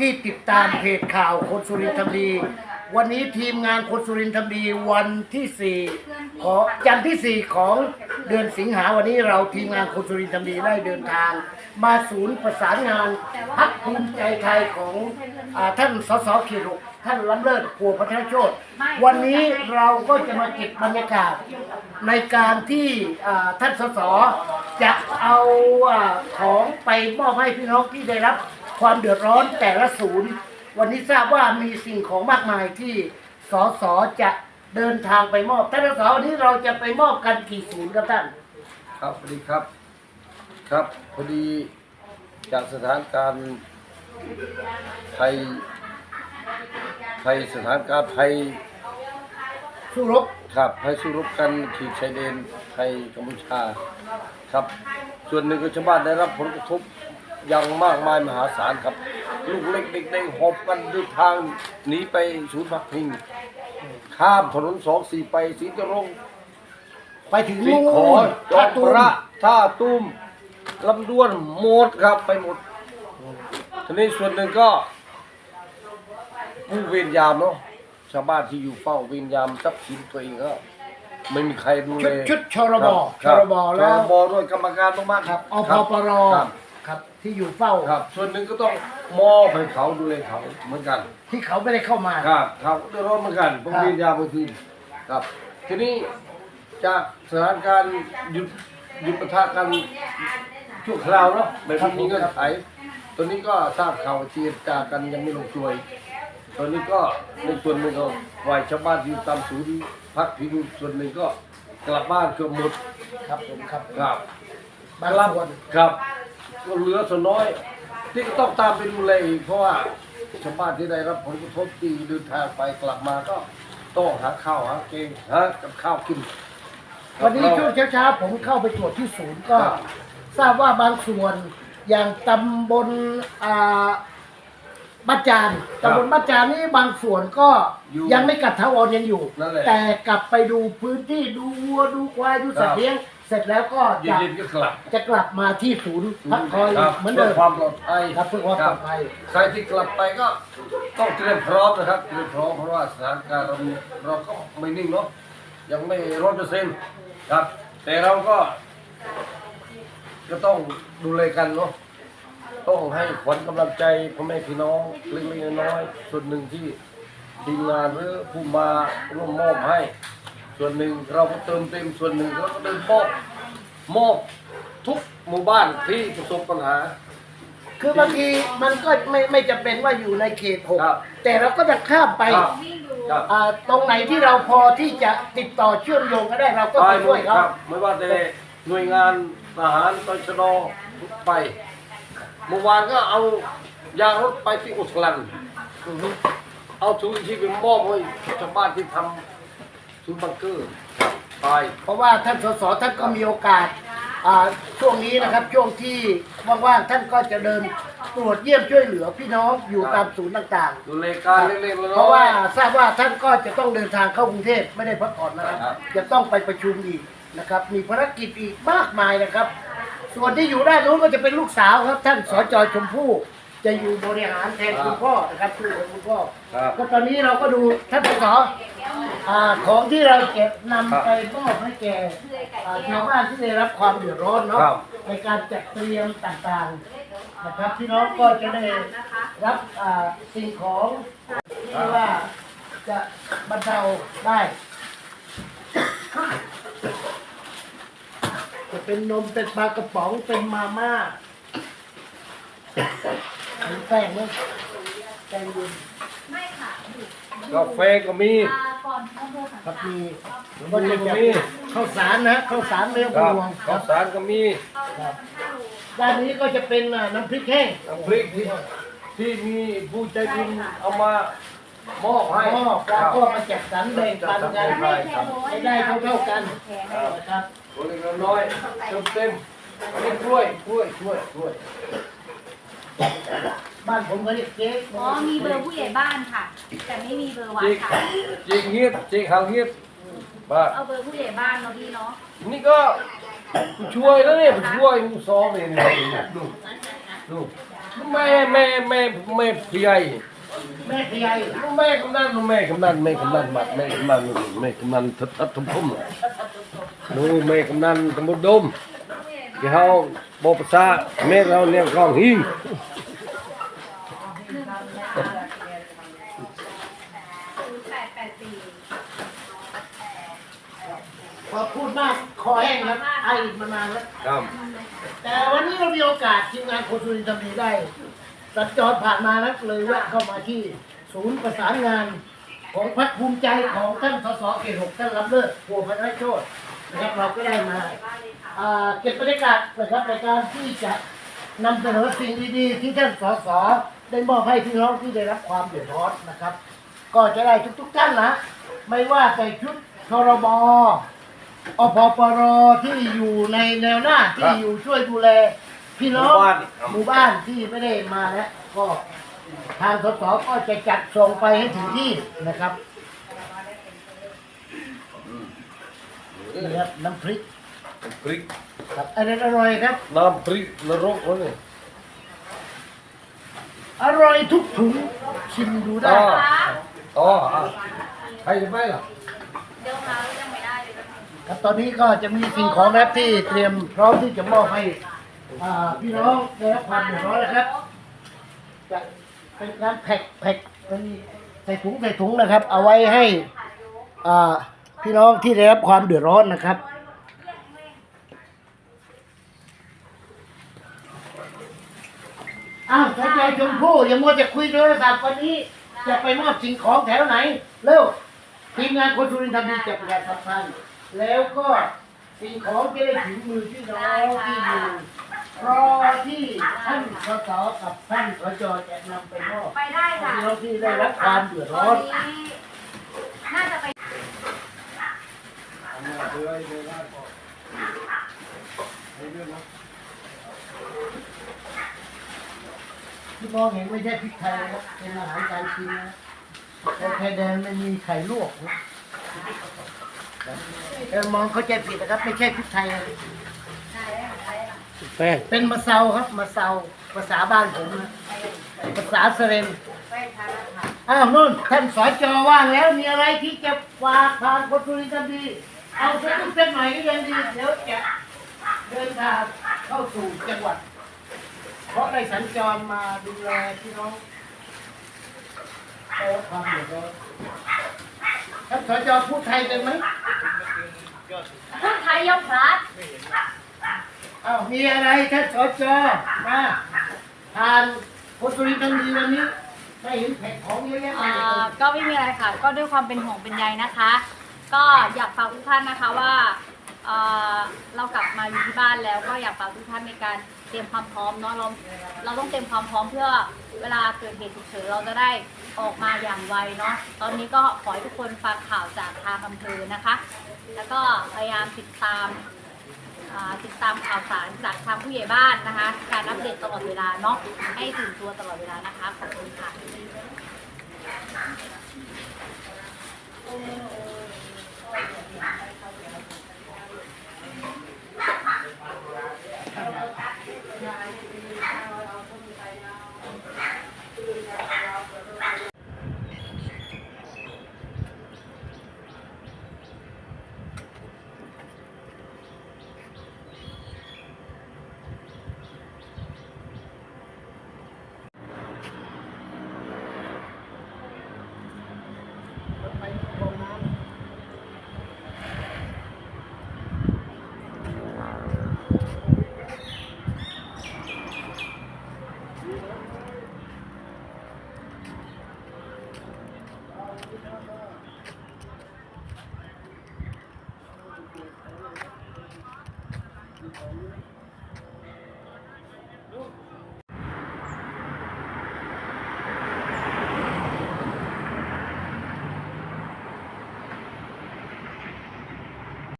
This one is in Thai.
ที่ติดตามเพจข่าวคนสุรินทร์ทำดี วันนี้ทีมงานคนสุรินทร์ทำดีวันที่สี่ขอจันทร์ที่สี่ของเดือนสิงหาวันนี้เราทีมงานคนสุรินทร์ทำดีได้เดินทาง มาศูนย์ประสานงานพักภูมิใจไทยของอาท่านสสเขตหกท่านล้ำเลิศพัวพัฒนโชตวันนี้เราก็จะมาเก็บบรรยากาศในการที่อ่าท่านสสจะเอาอ่าของไปมอบให้พี่น้องที่ได้รับ ความเดือดร้อนแต่ละศูนย์ วันนี้ทราบว่ามีสิ่งของมากมายที่สสจะเดินทางไปมอบท่านสสวันนี้เราจะไปมอบกันกี่ศูนย์ครับท่านครับสวัสดีครับ ครับพอดีจากสถานการณ์ไทยไทยสถานการณ์ไทยสู้รบครับไทยสู้รบกันขีดชายแดนไทยกัมพูชาครับ ส่วนหนึ่งก็ชาวบ้านได้รับผลกระทบ อย่างมากมายมหาศาลครับ ลูกเล็กเด็กแดงหอบกันเดินทางหนีไปศูนย์พักพิงข้ามถนนสองสี่ไปสีจรงไปถึงสีนู่นขอจอท่ามตูพมระท่าตุ้มลำดวนหมดครับไปหมดทีนี้ส่วนหนึ่งก็ ผู้เวรยามเนาะชาวบ้านที่อยู่เฝ้าเวรยามทรัพย์สินตัวเองก็ไม่มีใครดูชุเลดยชุดชรบคชรบแล้ว ชรบด้วยกรรมการต้องมากครับอพครับปร ครับครับ ที่อยู่เฝ้า ครับ ส่วนหนึ่งก็ต้องมอบให้เขาดูแลเขาเหมือนกัน ที่เขาไม่ได้เข้ามา ครับครับเดือดร้อนเหมือนกันผมครับเรียนยาบางทีครับ ทีนี้จากสถานการณ์หยุดหยุดประทะกันชั่วคราวเนาะแบบไม่มีเงื่อนไขตอนนี้ก็ทราบข่าวว่าเจรจากันยังไม่ลงตัวอีกตอนนี้ก็ในส่วนหนึ่งก็ฝ่ายชาวบ้านที่อยู่ตามศูนย์พักพิงส่วนหนึ่งก็กลับบ้านเกือบหมดครับผมครับครับบางส่วนครับ ก็เหลือส่วนน้อย ที่ก็ต้องตามไปดูแลอีกเพราะว่าชาวบ้านที่ได้รับผลกระทบที่เดินทางไปกลับมาก็ต้องหาข้าวหาเกงหากับข้าวกิน วันนี้ครับช่วงเช้าๆผมเข้าไปตรวจที่ศูนย์ก็ครับ ทราบว่าบางส่วนอย่างตำบลอ่าบ้านจานตำบลบ้านจานนี่บางส่วนก็อยู่ยังไม่กลับทาวรยังอยู่ นั่นแหละแต่กลับไปดูพื้นที่ดูวัวดูควายดูสัตครับว์เลี้ยง เสร็จแล้วก็จะเย็นๆก็กลับจะกลับมาที่ศูนย์พักคอยครับเหมือนเพื่เดิอมความปลอดภัยครับเพื่อความปลอดภัย ใครที่กลับไปก็ต้องเตรียมพร้อมนะครับเตรียมพร้อมเพราะว่าสถานการณ์เราเราก็ไม่นิ่งเนาะยังไม่ร้อยเปอร์เซ็นต์ครับ แต่เราก็ ก็ต้องดูแลกันเนาะต้องให้ขวัญกำลังใจพ่อแม่พี่น้องเล็กๆน้อยๆส่วนหนึ่งที่ทีมงานหรือผู้มาร่วมมอบให้ ส่วนหนึ่งเราก็เติมเต็มส่วนหนึ่งเราก็เดินมอบมอบทุกหมู่บ้านที่ประสบปัญหา คือบางทีมันก็ไม่ไม่จำเป็นว่าอยู่ในเขตหกครับ แต่เราก็จะข้ามไปครับครับอ่าตรงไหนที่เราพอที่จะติดต่อเชื่อมโยงก็ได้เราก็ไปช่วยคเขา รับไม่ว่าแต่หน่วยงานทหารตชนไปเมื่อวานก็เอายางรถไปที่อุตรันเอาถุงชีพไปมอบให้ชาวบ้านที่ทำ ศูนย์บังเกอร์ไปเพราะว่าท่านสสท่านก็มีโอกาสอ่าช่วงนี้นะครับช่วงที่ว่างๆท่านก็จะเดินตรวจเยี่ยมช่วยเหลือพี่น้องอยู่ตามศูนย์ต่างดูแลการเล็กๆๆน้อยๆเพราะว่าทราบว่าท่านก็จะต้องเดินทางเข้ากรุงเทพไม่ได้พักผ่อนนะครับครับ จะต้องไปประชุมอีกนะครับ มีภารกิจอีกมากมายนะครับ ส่วนที่อยู่ด้านนู้นก็จะเป็นลูกสาวครับท่านสจชมพู่ จะอยู่บริหารแทนคุณพ่อนะครับช่วยเหลือคุณพ่อครับก็ตอนนี้เราก็ดูท่านสสอ่าของที่เราเก็บนำไปมอบให้แก่อ่าชาวบ้านที่ได้รับความเดือดร้อนเนาะครับ ในการจัดเตรียมต่างๆนะครับพี่น้องก็จะได้รับอ่าสิ่งของที่ว่าจะบรรเทาได้ จะเป็นนมเป็นปลากระป๋องเป็นมาม่าเป็น แป้งเนอะแป้งเย็นไม่ค่ะกาแฟก็มีอ่าก่อนข้าวโพดครับค่ะมีก็จะมีข้าวสารนะข้าวสารเนื้อคพรับวงคข้ารัวบสารก็มีครับด้านนี้ก็จะเป็นอ่าน้ำพริกแห้งน้ำพริกที่ที่มีผู้ใจบุญเอามามอบให้ก็เราก็มาจัดสรรแบ่งปันกันให้ครับให้ได้เท่าๆกันนะครับตัวเล็กๆน้อยๆเติมเต็มนี่กล้วยกล้วยกล้วยกล้วย บ้านผมก็เรียกเจ๊กอ๋อมีเบอร์ผู้ใหญ่บ้านค่ะ แต่ไม่มีเบอร์วัดจิกค่ะ จิกเงียบจิกหางเงียบบ้าเอาเบอร์ผู้ใหญ่บ้านเนาะพี่เนาะนี่ก็ผู้ช่วยแล้วเนี่ยผู้ช่วยผู้ซ้อมเนี่ยนี่ดูดูแม่แม่แม่แม่พี่ใหญ่แม่ขยายแม่กำนันแม่กำนันแม่กำนันบัดแม่กำนันแม่กำนันทัดทัดทุ่มทุ่มดูแม่กำนันตำบลดมที่เขาบอกภาษาแม่เราเนี่ยกล้องหิง ศูนย์แปดแปดสี่ พอพูดมากคอแห้งแล้วไอมานานแล้ว ครับ แต่วันนี้เรามีโอกาสทีมงานโคสุรินทร์ทำดีได้สัญจรผ่านมานะเลยแวะเข้ามาที่ศูนย์ประสานงาน ของพรรคภูมิใจของท่านสสเขตหกท่านรับเลิศพัวพัฒนโชตนะครับเราก็ได้มาอ่าเก็บบรรยากาศนะครับในการที่จะนำเสนอสิ่งดีๆ ที่ท่านสสได้มอบให้พี่น้องที่ได้รับความเดือดร้อนนะครับ ก็จะได้ทุกๆท่านนะ ไม่ว่าแต่ชุดชรบ อพปรที่อยู่ในแนวหน้าที่อยู่ช่วยดูแล พี่น้องหมู่บ้านที่ไม่ได้มาแล้วก็ทางสสก็จะจัดส่งไปให้ถึงที่นะครับนี่ครับน้ำพริกพริกครับอันนั้นอร่อยครับ น้ำพริกนรกวะเนี่ยอร่อยทุกถุงชิมดูได้อ๋ออ๋ออะใครจะไปล่ะ ครับตอนนี้ก็จะมีสิ่งของนะครับที่เตรียมพร้อมที่จะมอบให้อ่าพี่น้องได้รับความเดือดร้อนนะครับจะเป็นการแพ็คแพ็คเป็นใส่ถุงใส่ถุงนะครับ เอาไว้ให้อ่าพี่น้องที่ได้รับความเดือดร้อนนะครับอ้าวสนใจชมพู่อย่ามัวจะคุยโทรศัพท์วันนี้ จะไปมอบสิ่งของแถวไหน เร็วทีมงานคนสุรินทร์ทำดีจับประชาสัมพันธ์ แล้วก็สิ่งของจะได้ถึงมือพี่น้องที่อยู่รอที่ท่านสสกับท่านสจจะนำไปมอบไปได้ค่ะพี่น้องที่ได้รับความเดือดตร้ออนนนี้น่าจะไปที่มองเห็นไม่ใช่พริกไทยนะครับเป็นอาหารการกินนะแต่ไข่แดงไม่มีไข่ลวกนะ เออมองเข้าใจผิดนะครับ ไม่ใช่พริกไทยนะแป้งเป็นมะเซาครับมะเซาภาษาบ้านผมนะภาษาเสเรนอ้าวนุ่นท่านสจว่างแล้วมีอะไรที่จะฝากผ่านคนสุรินทร์กันดีเอาสักนิดสักหน่อยก็ยังดีเดี๋ยวจะเดินทางเข้าสู่จังหวัด เพราะได้สัญจรมาดูแลพี่น้องได้รับความเดือดร้อนท่านสจพูดไทยเป็นไหม พูดไทยยกพลัดอ้าวมีอะไรท่านสจมาทานคนสุรินทร์ทั้งดีวันนี้ได้เห็นแผงของเยอะแยะไปอ่หมดาเลยก็ไม่มีอะไรค่ะ ก็ด้วยความเป็นห่วงเป็นใยนะคะ ก็อยากฝากทุกท่านนะคะว่าเอ่อเรากลับมาอยู่ที่บ้านแล้ว ก็อยากฝากทุกท่านในการเตรียมความพร้อมเนาะเราเราต้องเตรียมความพร้อมเพื่อเวลาเกิดเหตุฉุกเฉินเราจะได้ออกมาอย่างไวเนาะตอนนี้ก็ขอให้ทุกคนฟังข่าวจากทางอำเภอนะคะ แล้วก็พยายามติดตามอ่าติดตามข่าวสารจากทางผู้ใหญ่บ้านนะคะ การอัปเดตตลอดเวลาเนาะให้ถึงตัวตลอดเวลานะคะขอบคุณค่ะ